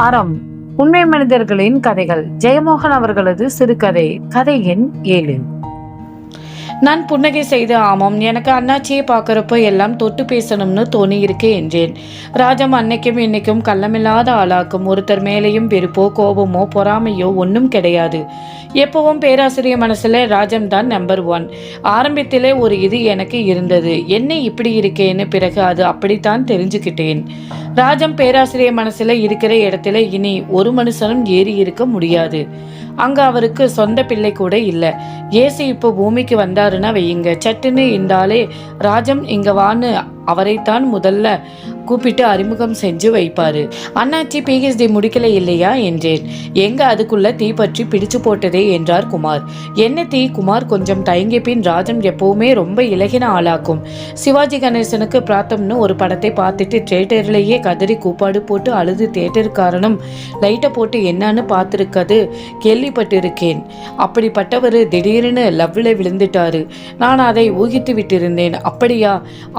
அறம். உண்மை மனிதர்களின் கதைகள். ஜெயமோகன் அவர்களது சிறுகதை. கதை எண் ஏழு. நான் புன்னகை செய்து ஆமாம் எனக்கு அண்ணாச்சியை பார்க்குறப்ப எல்லாம் தொட்டு பேசணும்னு தோணி இருக்கு என்றேன். ராஜம் அன்னைக்கும் இன்னைக்கும் கள்ளமில்லாத ஆளாக்கும். ஒருத்தர் மேலேயும் வெறுப்போ கோபமோ பொறாமையோ ஒன்றும் கிடையாது. எப்பவும் பேராசிரியர் மனசில் ராஜம் தான் நம்பர் ஒன் ஆரம்பத்திலே ஒரு இது எனக்கு இருந்தது. என்ன இப்படி இருக்கேன்னு பிறகு அது அப்படித்தான் தெரிஞ்சுக்கிட்டேன். ராஜம் பேராசிரியர் மனசில் இருக்கிற இடத்துல இனி ஒரு மனுஷனும் ஏறி இருக்க முடியாது. அங்கே அவருக்கு சொந்த பிள்ளை கூட இல்லை. ஏசு இப்போ பூமிக்கு வந்தாருன்னா வையுங்க. சட்டுன்னு இருந்தாலே ராஜம் இங்கே வான்னு அவரைத்தான் முதல்ல கூப்பிட்டு அறிமுகம் செஞ்சு வைப்பாரு. அண்ணாச்சி பிஹெச்டி முடிக்கல இல்லையா? என்றேன். எங்க அதுக்குள்ள தீ பற்றி பிடிச்சு போட்டதே? என்றார் குமார். என்ன தீ? குமார் கொஞ்சம் தயங்கிய பின் ராஜன் எப்பவுமே ரொம்ப இலகின ஆளாக்கும். சிவாஜி கணேசனுக்கு பிராத்தம்னு ஒரு படத்தை பார்த்துட்டு தியேட்டர்லேயே கதறி கூப்பாடு போட்டு அழுது தியேட்டருக்காரனும் லைட்டை போட்டு என்னன்னு பார்த்துருக்கது கேள்விப்பட்டிருக்கேன். அப்படிப்பட்டவர் திடீர்னு லவ்வில் விழுந்துட்டாரு. நான் அதை ஊகித்து விட்டிருந்தேன். அப்படியா?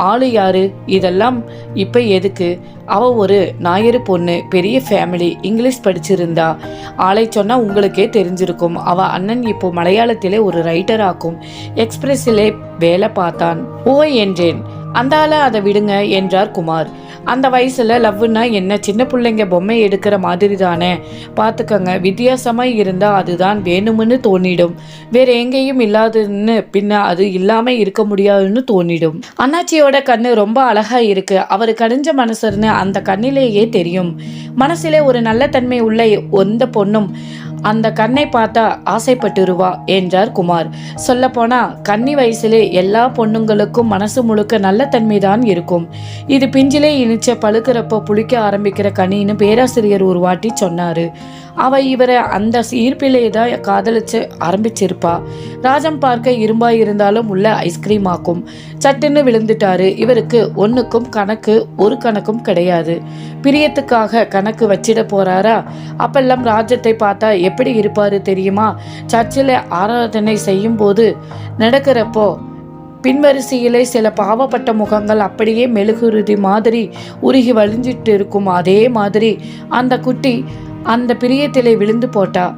ஆளு யாரு? இதெல்லாம் இப்போ எதுக்கு? அவ ஒரு ஞாயிறு பொண்ணு பெரிய ஃபேமிலி இங்கிலீஷ் படிச்சிருந்தா. ஆளை சொன்னா உங்களுக்கே தெரிஞ்சிருக்கும். அவ அண்ணன் இப்போ மலையாளத்திலே ஒரு ரைட்டர் ஆக்கும். எக்ஸ்பிரஸிலே வேலை பார்த்தான். ஓ என்றேன். அந்தால அதை விடுங்க என்றார் குமார். அந்த வயசுல லவ்னா என்ன? சின்ன பிள்ளைங்க பொம்மை எடுக்கிற மாதிரி தானே பார்த்துக்கங்க வித்தியாசமா இருந்தா அதுதான் வேணும்னு தோணிடும். வேற எங்கேயும் இல்லாதுன்னு பின்ன அது இல்லாம இருக்க முடியாதுன்னு தோணிடும். அண்ணாச்சியோட கண்ணு ரொம்ப அழகா இருக்கு. அவர் கடிஞ்ச மனசுன்னு அந்த கண்ணிலேயே தெரியும். மனசிலே ஒரு நல்ல தன்மை உள்ள எந்த பொண்ணும் அந்த கண்ணை பார்த்தா ஆசைப்பட்டுருவா என்றார் குமார். சொல்லப்போனா கன்னி வயசுலே எல்லா பொண்ணுங்களுக்கும் மனசு முழுக்க நல்ல தன்மைதான் இருக்கும். இது பிஞ்சிலே இனிச்ச பழுக்கிறப்ப புளிக்க ஆரம்பிக்கிற கனின்னு பேராசிரியர் ஒரு வாட்டி சொன்னாரு. அவ இவரை அந்த ஈர்ப்பிலே தான் காதலிச்சு ஆரம்பிச்சிருப்பா. ராஜம் பார்க்க இரும்பா இருந்தாலும் உள்ள ஐஸ்கிரீம் ஆக்கும். சட்டுன்னு விழுந்துட்டாரு. இவருக்கு ஒன்றுக்கும் கணக்கு ஒரு கணக்கும் கிடையாது. பிரியத்துக்காக கணக்கு வச்சிட போறாரா? அப்பெல்லாம் ராஜத்தை பார்த்தா எப்படி இருப்பாரு தெரியுமா? சர்ச்சில் ஆராதனை செய்யும் போது நடக்கிறப்போ பின்வரிசையிலே சில பாவப்பட்ட முகங்கள் அப்படியே மெழுகுருதி மாதிரி உருகி வழிஞ்சிட்டு இருக்கும் அதே மாதிரி அந்த குட்டி அந்த பிரியத்திலே விழுந்து போட்டா.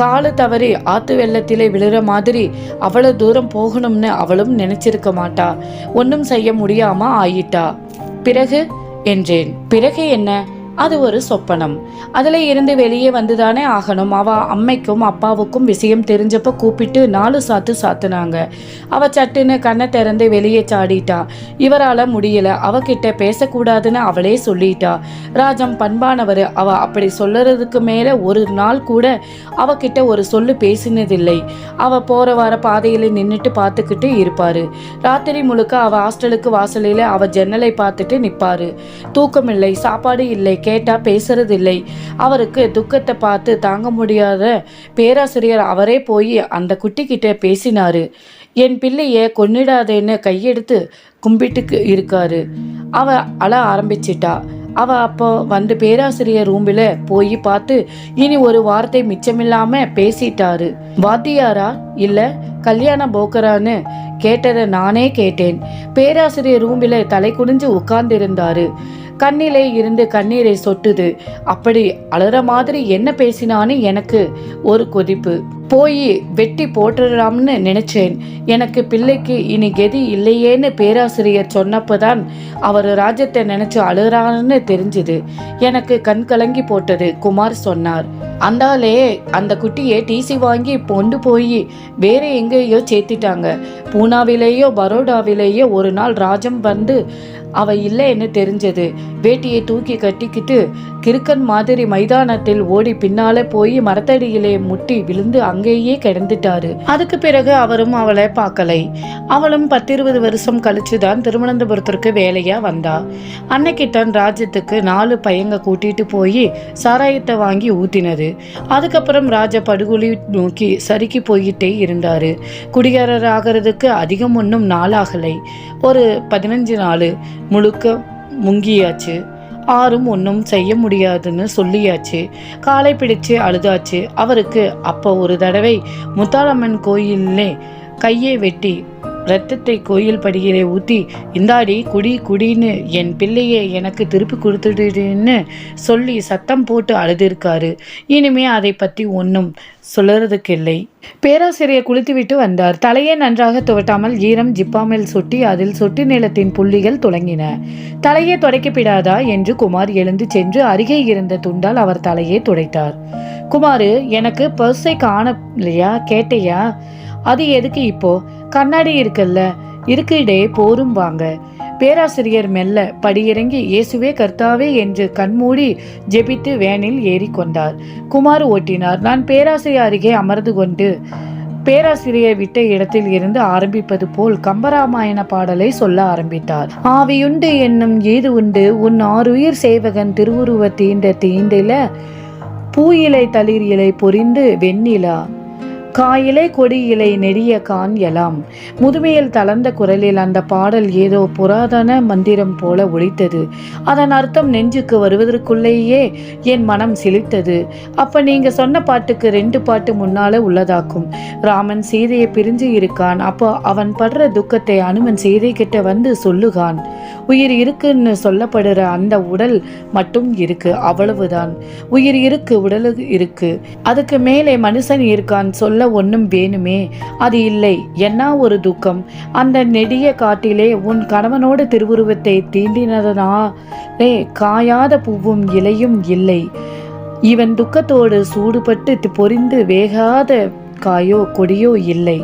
காலு தவறி ஆத்து வெள்ளத்திலே விழுற மாதிரி அவ்வளோ தூரம் போகணும்னு அவளும் நினைச்சிருக்க மாட்டா. ஒன்றும் செய்ய முடியாம ஆயிட்டா. பிறகு? என்றேன். பிறகு என்ன? அது ஒரு சொப்பனம். அதுல இருந்து வெளியே வந்துதானே ஆகணும். அவ அம்மைக்கும் அப்பாவுக்கும் விஷயம் தெரிஞ்சப்ப கூப்பிட்டு நாலு சாத்து சாத்துனாங்க. அவ சட்டுன்னு கண்ணை திறந்து வெளியே சாடிட்டா. இவரால முடியல. அவகிட்ட பேசக்கூடாதுன்னு அவளே சொல்லிட்டா. ராஜம் பண்பானவர். அவ அப்படி சொல்லறதுக்கு மேல ஒரு நாள் கூட அவகிட்ட ஒரு சொல்லு பேசினதில்லை. அவ போற வார பாதையில நின்னுட்டு பார்த்துக்கிட்டு இருப்பாரு. ராத்திரி முழுக்க அவ ஹாஸ்டலுக்கு வாசலில அவ ஜன்னலை பார்த்துட்டு நிப்பாரு. தூக்கமில்லை சாப்பாடு இல்லை கேட்டா பேசுறதில்லை. அவருக்கு துக்கத்தை பார்த்து தாங்க முடியாத பேராசிரியர் அவரே போய் அந்த குட்டிக்கிட்ட பேசினார். பேசினாரு என் பிள்ளையை கொன்னிடாதேன்னு கையெடுத்து கும்பிட்டுக்கு இருக்காரு. அவ அழ ஆரம்பிச்சிட்டா. அவ அப்போ வந்து பேராசிரியர் ரூமில் போய் பார்த்து இனி ஒரு வார்த்தை மிச்சமில்லாம பேசிட்டாரு. வாத்தியாரா இல்ல கல்யாண போக்கரான்னு கேட்டதை நானே கேட்டேன். பேராசிரியர் ரூமில் தலை குனிஞ்சு உட்கார்ந்திருந்தாரு. கண்ணிலே இருந்து கண்ணீரை சொட்டுது. அப்படி அலற மாதிரி என்ன பேசினான்னு எனக்கு ஒரு கொதிப்பு. போய் வெட்டி போட்டுடலாம்னு நினைச்சேன். எனக்கு பிள்ளைக்கு இனி கெதி இல்லையேன்னு பேராசிரியர் சொன்னப்பதான் அவர் ராஜ்யத்தை நினைச்சு அழுகிறான்னு தெரிஞ்சுது. எனக்கு கண் கலங்கி போட்டது குமார் சொன்னார். அந்தாலே அந்த குட்டியை டிசி வாங்கி கொண்டு போய் வேற எங்கேயோ சேர்த்திட்டாங்க. பூனாவிலேயோ பரோடாவிலேயோ ஒரு நாள் ராஜம் வந்து அவ இல்லைன்னு தெரிஞ்சது. வேட்டியை தூக்கி கட்டிக்கிட்டு கிறுக்கன் மாதிரி மைதானத்தில் ஓடி பின்னால போய் மரத்தடியிலே முட்டி விழுந்து அங்கேயே கிடந்துட்டாரு. அதுக்கு பிறகு அவரும் அவளை பார்க்கலை. அவளும் பத்திருபது வருஷம் கழிச்சுதான் திருவனந்தபுரத்திற்கு வேலையா வந்தா. அன்னைக்கு தான் ராஜ்யத்துக்கு நாலு பையங்க கூட்டிட்டு போய் சாராயத்தை வாங்கி ஊத்தினது. அதுக்கப்புறம் ராஜா படுகொலி நோக்கி சறுக்கி போயிட்டே இருந்தாரு. குடிகாரர் ஆகிறதுக்கு அதிகம் ஒன்றும் நாளாகலை. ஒரு பதினஞ்சு நாள் முழுக்க முங்கியாச்சு. ஆறும் ஒன்றும் செய்ய முடியாதுன்னு சொல்லியாச்சு. காலை பிடிச்சு அழுதாச்சு. அவருக்கு அப்போ ஒரு தடவை முத்தாளம்மன் கோயிலே கையை வெட்டி ரத்தத்தை கோயில் படியிலே ஊற்றி இந்தாடி குடி குடின்னு என் பிள்ளையை எனக்கு திருப்பி கொடுத்துடுன்னு சொல்லி சத்தம் போட்டு அழுதிருக்காரு. இனிமே அதை பற்றி ஒன்றும் சொல்லுறதுக்கு இல்லை பேராசிரியர் குளித்துவிட்டு வந்தார். தலையை நன்றாக துவட்டாமல் ஈரம் ஜிப்பாமல் சொட்டி அதில் சொட்டு நிலத்தின் புள்ளிகள் துளங்கின தலையை துடைக்கப்படாதா? என்று குமார் எழுந்து சென்று அருகே இருந்த துண்டால் அவர் தலையை துடைத்தார். குமாரு எனக்கு பர்ஸை காணலையா? கேட்டையா? அது எதுக்கு இப்போ? கண்ணாடி இருக்குல்ல இருக்குடே போரும் வாங்க. பேராசிரியர் மெல்ல படியிறங்கி இயேசுவே கர்த்தாவே என்று கண்மூடி ஜெபித்து வேனில் ஏறிக்கொண்டார். குமார் ஓட்டினார். நான் பேராசிரியர் அருகே அமர்ந்து கொண்டு பேராசிரியர் விட்ட இடத்தில் இருந்து ஆரம்பிப்பது போல் கம்பராமாயண பாடலை சொல்ல ஆரம்பித்தார். ஆவியுண்டு என்னும் ஏது உண்டு? உன் ஆறுயிர் சேவகன் திருவுருவ தீண்ட தீண்டில பூயிலை தளிர் இலை பொரிந்து வெண்ணிலா காயிலை கொடியிலை இலை நெடிய கான் எலாம். முதுமையில் தளர்ந்த குரலில் அந்த பாடல் ஏதோ புராதன மந்திரம் போல ஒழித்தது அதன் அர்த்தம் நெஞ்சுக்கு வருவதற்குள்ளேயே என் மனம் சிலித்தது அப்ப நீங்க சொன்ன பாட்டுக்கு ரெண்டு பாட்டு முன்னால உள்ளதாக்கும். ராமன் சீதையை பிரிஞ்சு இருக்கான். அப்போ அவன் படுற துக்கத்தை அனுமன் சீதை கிட்ட வந்து சொல்லுகான். உயிர் இருக்குன்னு சொல்லப்படுற அந்த உடல் மட்டும் இருக்கு அவ்வளவுதான். உயிர் இருக்கு உடல் இருக்கு. அதுக்கு மேலே மனுஷன் இருக்கான் சொல்ல ஒன்றும் வேணுமே? அது இல்லை. என்ன ஒரு துக்கம்? அந்த நெடிய காட்டிலே உன் கணவனோட திருவுருவத்தை தீண்டினதனாலே காயாத பூவும் இலையும் இல்லை. இவன் துக்கத்தோடு சூடுபட்டு பொறிந்து பொரிந்து வேகாத காயோ கொடியோ இல்லை.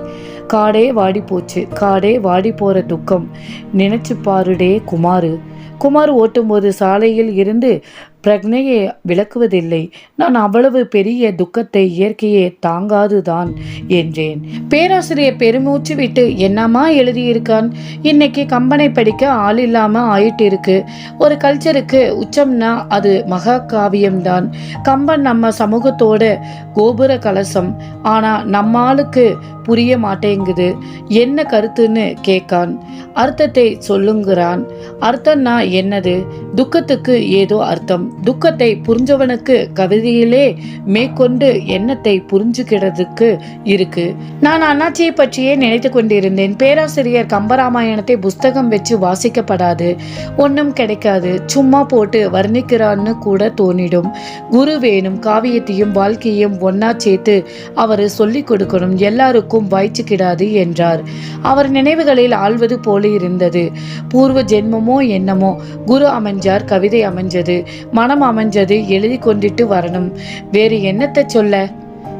காடே வாடி போச்சு காடே வாடி போற துக்கம். நினைச்சு பாருடே குமாரு. குமார் ஓட்டும்போது சாலையில் இருந்து பிரக்னையை விளக்குவதில்லை. நான் அவ்வளவு பெரிய துக்கத்தை இயற்கையே தாங்காதுதான் என்றேன். பேராசிரியர் பெருமூச்சு விட்டு என்னம்மா எழுதியிருக்கான்? இன்னைக்கு கம்பனை படிக்க ஆள் இல்லாமல் ஆயிட்டு இருக்கு ஒரு கல்ச்சருக்கு உச்சம்னா அது மகா காவியம்தான். கம்பன் நம்ம சமூகத்தோட கோபுர கலசம். ஆனால் நம்ம ஆளுக்கு புரிய மாட்டேங்குது. என்ன கருத்துன்னு கேட்கான். அர்த்தத்தை சொல்லுங்கிறான். அர்த்தம்னா என்னது? துக்கத்துக்கு ஏதோ அர்த்தம். துக்கத்தை புரிஞ்சவனுக்கு கவிதையிலே மேற்கொண்டு எண்ணத்தை புரிஞ்சுக்கிறதுக்கு இருக்கு. நான் அண்ணாச்சியை பற்றியே நினைத்து கொண்டிருந்தேன். பேராசிரியர் கம்பராமாயணத்தை புஸ்தகம் வச்சு வாசிக்கப்படாது. ஒன்றும் கிடைக்காது. சும்மா போட்டு வர்ணிக்கிறான்னு கூட தோணிடும். குரு வேணும் காவியத்தையும் வாழ்க்கையும் ஒன்னா சேர்த்து அவர் சொல்லிக் கொடுக்கணும். எல்லாருக்கும் வாய்ச்சிக்கிடாது என்றார். அவர் நினைவுகளில் ஆழ்வது போல இருந்தது. பூர்வ ஜென்மமோ என்னமோ குரு அமைஞ்சார் கவிதை அமைஞ்சது. மனம் அமைஞ்சது எழுதி கொண்டிட்டு வரணும். வேறு என்னத்தை சொல்ல?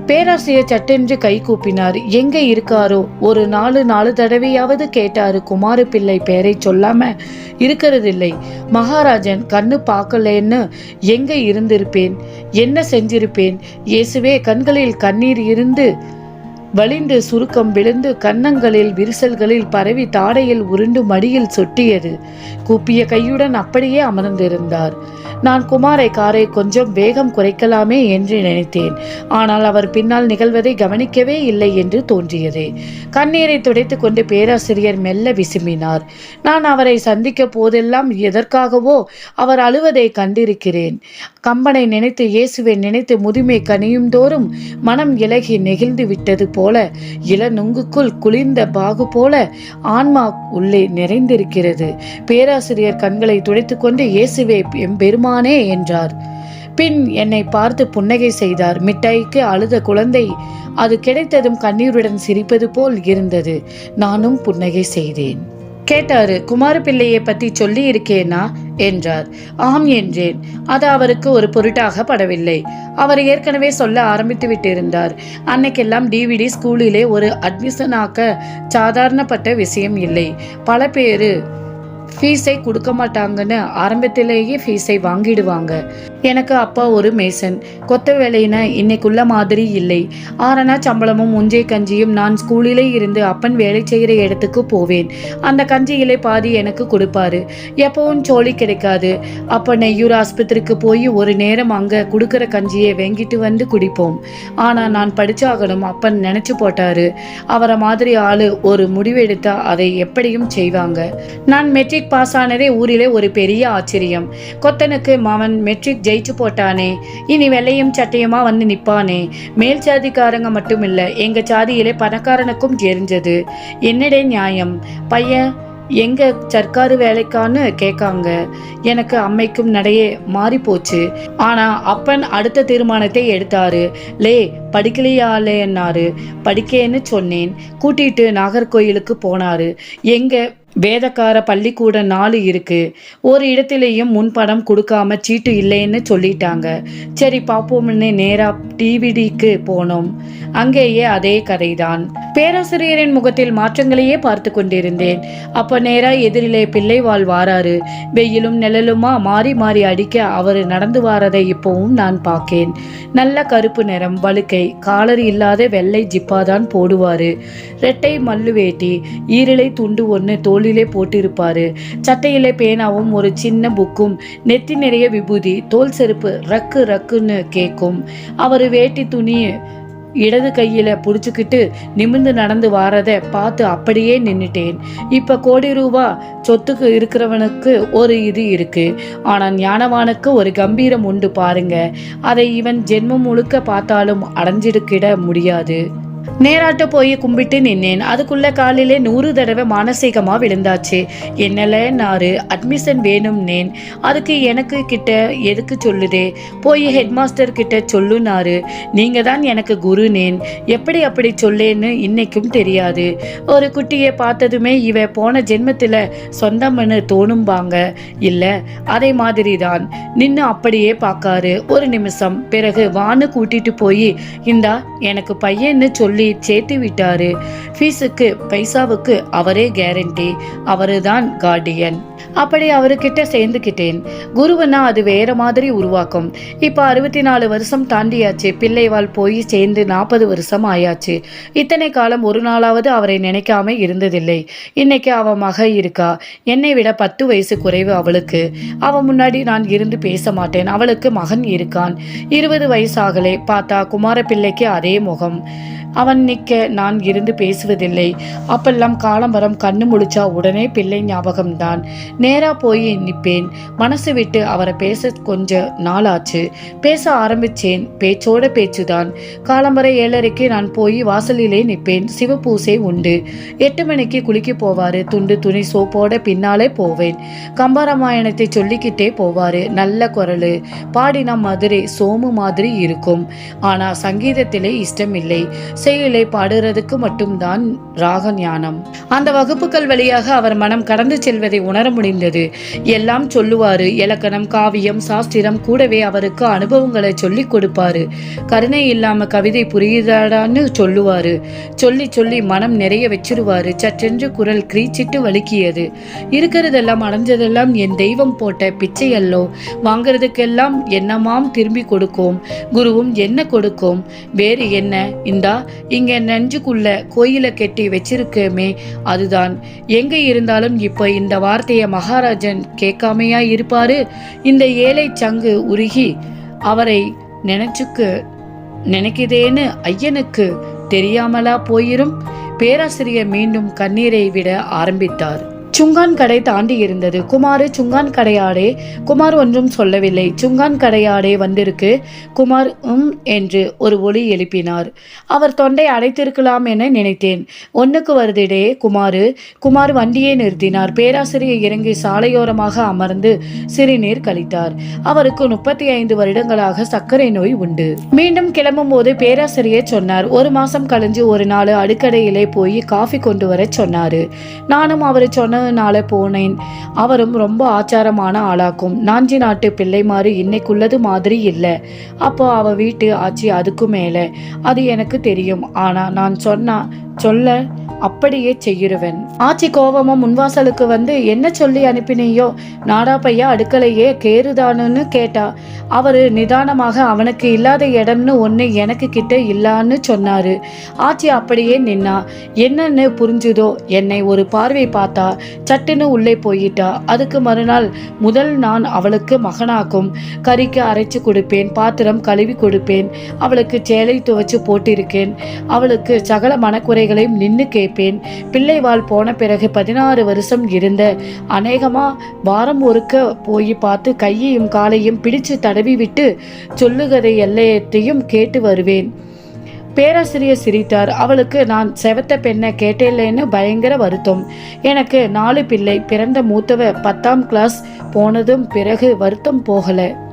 பேராசிரியர் சட்டென்று கை கூப்பினார். எங்க இருக்காரோ? ஒரு நாலு நாலு தடவையாவது கேட்டாரு. குமார பிள்ளை பெயரை சொல்லாம இருக்கிறதில்லை. மகாராஜன் கண்ணு பார்க்கலன்னு எங்க இருந்திருப்பேன்? என்ன செஞ்சிருப்பேன்? இயேசுவே கண்களில் கண்ணீர் இருந்து வலிந்து சுருக்கம் விழுந்து கன்னங்களில் விரிசல்களில் பரவி தாடையில் உருண்டு மடியில் சொட்டியது. கூப்பிய கையுடன் அப்படியே அமர்ந்திருந்தார். நான் குமாரை காரை கொஞ்சம் வேகம் குறைக்கலாமே என்று நினைத்தேன். ஆனால் அவர் பின்னால் நிகழ்வதை கவனிக்கவே இல்லை என்று தோன்றியது. கண்ணீரை துடைத்துக் கொண்டு பேராசிரியர் மெல்ல விசும்பினார். நான் அவரை சந்திக்க போதெல்லாம் எதற்காகவோ அவர் அழுவதை கண்டிருக்கிறேன். கம்பனை நினைத்து இயேசுவை நினைத்து முதுமை கனியும் தோறும் மனம் இலகி நெகிழ்ந்து விட்டது போல இள நுங்குக்குள் குளிர்ந்த பாகு போல ஆன்மா உள்ளே நிறைந்திருக்கிறது. பேராசிரியர் கண்களை துடைத்துக்கொண்டு இயேசுவே எம்பெருமானே என்றார். பின் என்னை பார்த்து புன்னகை செய்தார். மிட்டாய்க்கு அழுத குழந்தை அது கிடைத்ததும் கண்ணீருடன் சிரிப்பது போல் இருந்தது. நானும் புன்னகை செய்தேன். கேட்டாரு குமார பிள்ளையை பத்தி சொல்லி இருக்கேனா என்றார். ஆம் என்றேன். அது அவருக்கு ஒரு பொருட்டாக படவில்லை. அவர் ஏற்கனவே சொல்ல ஆரம்பித்து விட்டிருந்தார். அன்னைக்கெல்லாம் டிவிடி ஸ்கூலிலே ஒரு அட்மிஷனாக்க சாதாரணப்பட்ட விஷயம் இல்லை. பல பேர் ஃபீஸை கொடுக்க மாட்டாங்கன்னு ஆரம்பத்திலேயே ஃபீஸை வாங்கிடுவாங்க. எனக்கு அப்பா ஒரு மேசன் கொத்த வேலைன்னா இன்னைக்குள்ள மாதிரி இல்லை. ஆறனா சம்பளமும் முஞ்சை கஞ்சியும் நான் ஸ்கூலிலே இருந்து அப்பன் வேலை செய்கிற இடத்துக்கு போவேன். அந்த கஞ்சியிலே பாதி எனக்கு கொடுப்பாரு. எப்பவும் சோழி கிடைக்காது. அப்போ நெய்யூர் ஆஸ்பத்திரிக்கு போய் ஒரு நேரம் அங்கே கொடுக்குற கஞ்சியை வாங்கிட்டு வந்து குடிப்போம். ஆனால் நான் படிச்சாகணும் அப்பன் நினச்சி போட்டாரு. அவரை மாதிரி ஆள் ஒரு முடிவெடுத்தா அதை எப்படியும் செய்வாங்க. நான் மெட்ரிக் மெட்ரிக் பாஸ் ஆனதே ஊரிலே ஒரு பெரிய ஆச்சரியம். கொத்தனுக்கு மாமன் மெட்ரிக் ஜெயிச்சு போட்டானே. இனி வெள்ளையும் சட்டையுமா வந்து நிப்பானே. மேல் சாதிக்காரங்க மட்டும் இல்ல எங்க சாதியிலே பணக்காரனுக்கும் தெரிஞ்சது என்னடே நியாயம்? பையன் எங்க சர்க்காரு வேலைக்கான்னு கேட்காங்க எனக்கு அம்மைக்கும் நடையே மாறி போச்சு ஆனா அப்பன் அடுத்த தீர்மானத்தை எடுத்தாரு. லே படிக்கலையாலேன்னாரு படிக்கேன்னு சொன்னேன். கூட்டிட்டு நாகர்கோயிலுக்கு போனாரு. எங்க வேதக்கார பள்ளிக்கூட நாலு இருக்கு. ஒரு இடத்துலையும் முன்படம் கொடுக்காம சீட்டு இல்லைன்னு சொல்லிட்டாங்க. சரி பார்ப்போம்னு நேரா டிவிடிக்கு போனோம். அங்கேயே அதே கதைதான். பேராசிரியரின் முகத்தில் மாற்றங்களையே பார்த்து கொண்டிருந்தேன். அப்ப நேரா எதிரிலே பிள்ளைவாள் வாராரு. வெயிலும் நிழலுமா மாறி மாறி அடிக்க அவர் நடந்து வாரதை இப்போவும் நான் பார்க்கேன். நல்ல கருப்பு நிறம் வழுக்கை காலர் இல்லாத வெள்ளை ஜிப்பாதான் போடுவாரு. ரெட்டை மல்லு வேட்டி ஈரலை துண்டு ஒன்று தோளிலே போட்டிருப்பாரு. சட்டையிலே பேனாவும் ஒரு சின்ன புக்கும் நெத்தி நிறைய விபூதி தோல் செருப்பு ரக்கு ரக்குன்னு கேட்கும் அவர் வேட்டி துணி இடது கையில புடிச்சுக்கிட்டு நிமிர்ந்து நடந்து வாரதை பார்த்து அப்படியே நின்னுட்டேன். இப்ப கோடி ரூபா சொத்துக்கு இருக்கிறவனுக்கு ஒரு இது இருக்கு. ஆனால் ஞானவானுக்கு ஒரு கம்பீரம் உண்டு பாருங்க. அதை இவன் ஜென்மம் முழுக்க பார்த்தாலும் அடைஞ்சிருக்கிட முடியாது. நேராட்ட போய் கும்பிட்டு நின்னேன். அதுக்குள்ள காலையிலே நூறு தடவை மானசீகமா விழுந்தாச்சு. என்னல நாரு அட்மிஷன் வேணும்னேன் அதுக்கு எனக்கு கிட்ட எதுக்கு சொல்லுதே? போய் ஹெட் மாஸ்டர் கிட்ட சொல்லுனாரு நீங்க தான் எனக்கு குருனேன் எப்படி அப்படி சொல்லேன்னு இன்னைக்கும் தெரியாது. ஒரு குட்டியை பார்த்ததுமே இவ போன ஜென்மத்தில் சொந்தம்னு தோணும்பாங்க. இல்ல அதே மாதிரி தான் நின்று அப்படியே பார்க்காரு ஒரு நிமிஷம். பிறகு வான்னு கூட்டிட்டு போய் இந்தா எனக்கு பையன்னு சொல்லு. சேர்த்து விட்டாரு. ஃபீஸுக்கு பைசாவுக்கு அவரே கேரண்டி அவரு தான் கார்டியன் அப்படி அவர்கிட்ட சேர்ந்துக்கிட்டேன் குருவனா அது வேற மாதிரி உருவாக்கும். இப்போ அறுபத்தி நாலு வருஷம் தாண்டியாச்சு. பிள்ளைவால் போய் சேர்ந்து நாற்பது வருஷம் ஆயாச்சு. இத்தனை காலம் ஒரு நாளாவது அவரை நினைக்காம இருந்ததில்லை. இன்னைக்கு அவ மக இருக்கா? என்னை விட பத்து வயசு குறைவு அவளுக்கு. அவ முன்னாடி நான் இருந்து பேச மாட்டேன். அவளுக்கு மகன் இருக்கான். இருபது வயசாகலே பார்த்தா குமார பிள்ளைக்கு அதே முகம். அவன் நிற்க நான் இருந்து பேசுவதில்லை. அப்பெல்லாம் காலம்பரம் கண்ணு முழிச்சா உடனே பிள்ளை ஞாபகம்தான். நேரா போய் நிற்பேன். மனசு விட்டு அவரை பேச கொஞ்ச நாளாச்சு. பேச ஆரம்பிச்சேன். பேச்சோட பேச்சுதான். காலம்பரை ஏழரைக்கு நான் போய் வாசலிலே நிற்பேன். சிவப்பூசை உண்டு. எட்டு மணிக்கு குளிக்க போவாரு. துண்டு துணி சோப்போட பின்னாலே போவேன். கம்பராமாயணத்தை சொல்லிக்கிட்டே போவாரு. நல்ல குரலு. பாடினா மதுரை சோமு மாதிரி இருக்கும். ஆனா சங்கீதத்திலே இஷ்டம் இல்லை செயலை பாடுறதுக்கு மட்டும்தான் ராக ஞானம் அந்த வகுப்புகள் வழியாக அவர் மனம் கடந்து செல்வதை உணர முடிந்தது. எல்லாம் சொல்லுவாரு இலக்கணம் காவியம் சாஸ்திரம் கூடவே அவருக்கு அனுபவங்களை சொல்லி கொடுப்பாரு. கருணை இல்லாம கவிதை புரியுதாடான்னு சொல்லுவாரு. சொல்லி சொல்லி மனம் நிறைய வச்சிருவாரு. சற்றென்று குரல் கிரீச்சிட்டு வலுக்கியது இருக்கிறதெல்லாம் அடைஞ்சதெல்லாம் என் தெய்வம் போட்ட பிச்சை அல்லோ வாங்குறதுக்கெல்லாம் என்னமாம் திரும்பி கொடுக்கும்? குருவும் என்ன கொடுக்கும்? வேறு என்ன? இந்தா இங்க நெஞ்சுக்குள்ள கோயில கெட்டி வச்சிருக்கமே அதுதான். எங்க இருந்தாலும் இப்ப இந்த வார்த்தைய மகாராஜன் கேட்காமையா இருப்பாரு? இந்த ஏழை சங்கு உருகி அவரை நினைச்சுக்கு நினைக்குதேன்னு ஐயனுக்கு தெரியாமலா போயிரும்? பேராசிரியர் மீண்டும் கண்ணீரை விட ஆரம்பித்தார். சுங்கான் கடை தாண்டி இருந்தது. குமார் சுங்கான் கடையாடே குமார் ஒன்றும் சொல்லவில்லை. சுங்கான் கடையாடே வந்திருக்கு குமார் உம் என்று ஒரு ஒளி எழுப்பினார். அவர் தொண்டை அடைத்திருக்கலாம் என நினைத்தேன். ஒன்னுக்கு வருதிடே குமாரு குமார் வண்டியை நிறுத்தினார். பேராசிரியர் இறங்கி சாலையோரமாக அமர்ந்து சிறுநீர் கழித்தார். அவருக்கு முப்பத்தி ஐந்து வருடங்களாக சர்க்கரை நோய் உண்டு. மீண்டும் கிளம்பும் போது பேராசிரியர் சொன்னார். ஒரு மாசம் கழிஞ்சு ஒரு நாள் அடுக்கடையிலே போய் காஃபி கொண்டு வர சொன்னாரு. நானும் அவர் சொன்னதுனால போனேன். அவரும் ரொம்ப ஆச்சாரமான ஆளாக்கும். நாஞ்சி நாட்டு பிள்ளை மாதிரி இன்னைக்குள்ளது மாதிரி இல்லை. அப்போ அவ வீட்டு ஆச்சி அதுக்கு மேலே. அது எனக்கு தெரியும். ஆனால் நான் சொன்னா சொல்ல அப்படியே செய்கிறவன் ஆச்சி கோபமும் முன்வாசலுக்கு வந்து என்ன சொல்லி அனுப்பினியோ? நாடா பையா அடுக்கலையே கேருதானுன்னு கேட்டா. அவரு நிதானமாக அவனுக்கு இல்லாத இடம்னு ஒன்று எனக்கு கிட்ட இல்லான்னு சொன்னாரு. ஆச்சி அப்படியே நின்னா என்னன்னு புரிஞ்சுதோ? என்னை ஒரு பார்வை பார்த்தா சட்டுன்னு உள்ளே போயிட்டா. அதுக்கு மறுநாள் முதல் நான் அவளுக்கு மகனாக்கும் கறிக்கு அரைச்சு கொடுப்பேன் பாத்திரம் கழுவி கொடுப்பேன் அவளுக்கு சேலை துவைச்சு போட்டிருக்கேன் அவளுக்கு சகல மனக்குறைகளையும் நின்று கேட்பேன் கேட்பேன் பிள்ளைவால் போன பிறகு பதினாறு வருஷம் இருந்த அநேகமா வாரம் ஒருக்க போய் பார்த்து கையையும் காலையும் பிடிச்சு தடவி விட்டு சொல்லுகதை எல்லையத்தையும் கேட்டு வருவேன். பேராசிரியர் சிரித்தார். அவளுக்கு நான் செவத்த பெண்ணை கேட்டேலேன்னு பயங்கர வருத்தம். எனக்கு நாலு பிள்ளை பிறந்த மூத்தவ பத்தாம் கிளாஸ் போனதும் பிறகு வருத்தம் போகல.